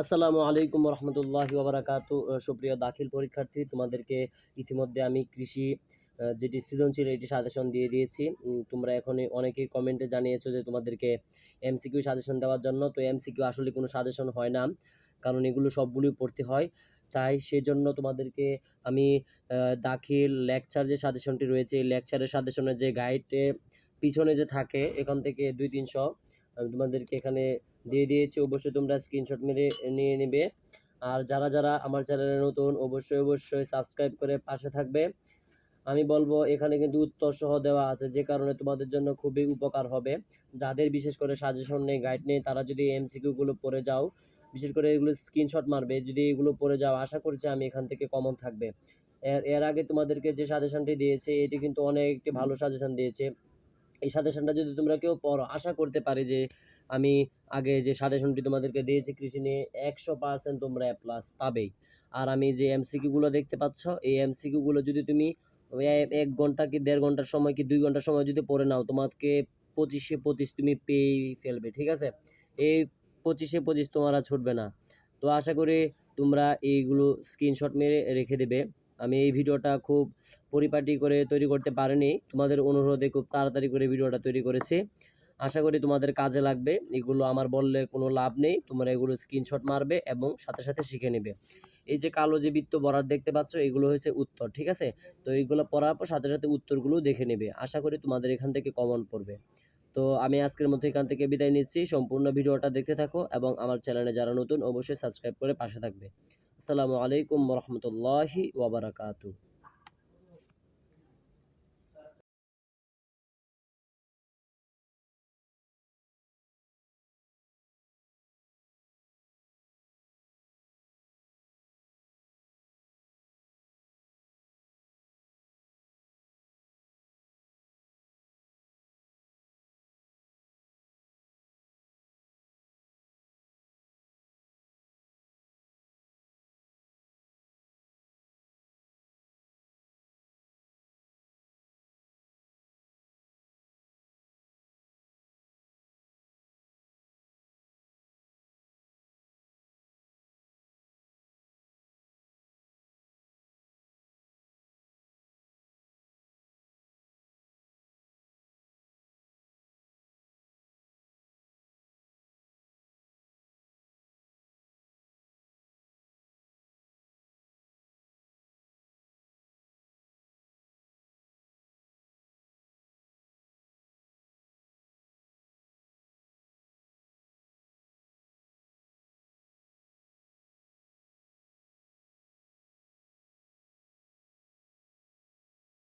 আসসালামু আলাইকুম রহমতুল্লাহ ওবরাকাত। সুপ্রিয় দাখিল পরীক্ষার্থী, তোমাদেরকে ইতিমধ্যে আমি কৃষি যেটি সৃজনশীল, এটি সাজেশন দিয়ে দিয়েছি। তোমরা এখন অনেকেই কমেন্টে জানিয়েছো যে তোমাদেরকে এমসিকিউ সাজেশন দেওয়ার জন্য। তো এমসিকিউ আসলে কোনো সাজেশন হয় না, কারণ এগুলো সবগুলোই পড়তে হয়। তাই সেই জন্য তোমাদেরকে আমি দাখিল লেকচার যে সাজেশনটি রয়েছে, এই লেকচারের সাজেশনের যে গাইডে পিছনে যে থাকে, এখান থেকে দুই তিনশো আমি তোমাদেরকে এখানে দিয়ে দিয়েছি। অবশ্যই তোমরা স্ক্রিনশট মেরে নিয়ে নেবে। আর যারা যারা আমার চ্যানেলে নতুন, অবশ্যই অবশ্যই সাবস্ক্রাইব করে পাশে থাকবে। আমি বলব, এখানে কিন্তু উত্তর সহ দেওয়া আছে, যে কারণে তোমাদের জন্য খুবই উপকার হবে। যাদের বিশেষ করে সাজেশন নেই গাইড নেই, তারা যদি এমসিকিউগুলো পড়ে যাও, বিশেষ করে এগুলো স্ক্রিনশট মারবে, যদি এগুলো পড়ে যাও, আশা করছি আমি এখান থেকে কমন থাকবে। এর এর আগে তোমাদেরকে যে সাজেশনটি দিয়েছে, এটি কিন্তু অনেক একটি ভালো সাজেশন দিয়েছে। এই সাজেশনটা যদি তোমরা কেউ পড়ো, আশা করতে পারি যে আমি আগে যে সাজেশনটি তোমাদেরকে দিয়েছি, কৃষি নিয়ে একশো পার্সেন্ট তোমরা এ প্লাস পাবেই। আর আমি যে এমসিকিউগুলো দেখতে পাচ্ছ, এই এমসিকিউগুলো যদি তুমি এক ঘণ্টা কি দেড় ঘণ্টার সময় কি দুই ঘণ্টার সময় যদি পড়ে নাও, তোমাকে পঁচিশে পঁচিশ তুমি পেয়েই ফেলবে, ঠিক আছে? এই পঁচিশে পঁচিশ তোমার আর ছুটবে না। তো আশা করি তোমরা এইগুলো স্ক্রিনশট মেরে রেখে দেবে। আমি এই ভিডিওটা খুব পরিপাটি করে তৈরি করতে পারেনি। তোমাদের অনুরোধে খুব তাড়াতাড়ি করে ভিডিওটা তৈরি করেছি। আশা করি তোমাদের কাজে লাগবে। এগুলো আমার বললে কোনো লাভ নেই। তোমরা এগুলো স্ক্রিনশট মারবে এবং সাথে সাথে শিখে নেবে। এই যে কালো যে বৃত্ত বরাদ দেখতে পাচ্ছ, এগুলো হচ্ছে উত্তর, ঠিক আছে? তো এইগুলো পড়ার পর সাথে সাথে উত্তরগুলো দেখে নেবে। আশা করি তোমাদের এখান থেকে কমন পড়বে। তো আমি আজকের মতো এখান থেকে বিদায় নিচ্ছি। সম্পূর্ণ ভিডিওটা দেখতে থাকো এবং আমার চ্যানেলে যারা নতুন, অবশ্যই সাবস্ক্রাইব করে পাশে থাকবে। আসসালামু আলাইকুম রহমতুল্লাহি ওয়াবারাকাতু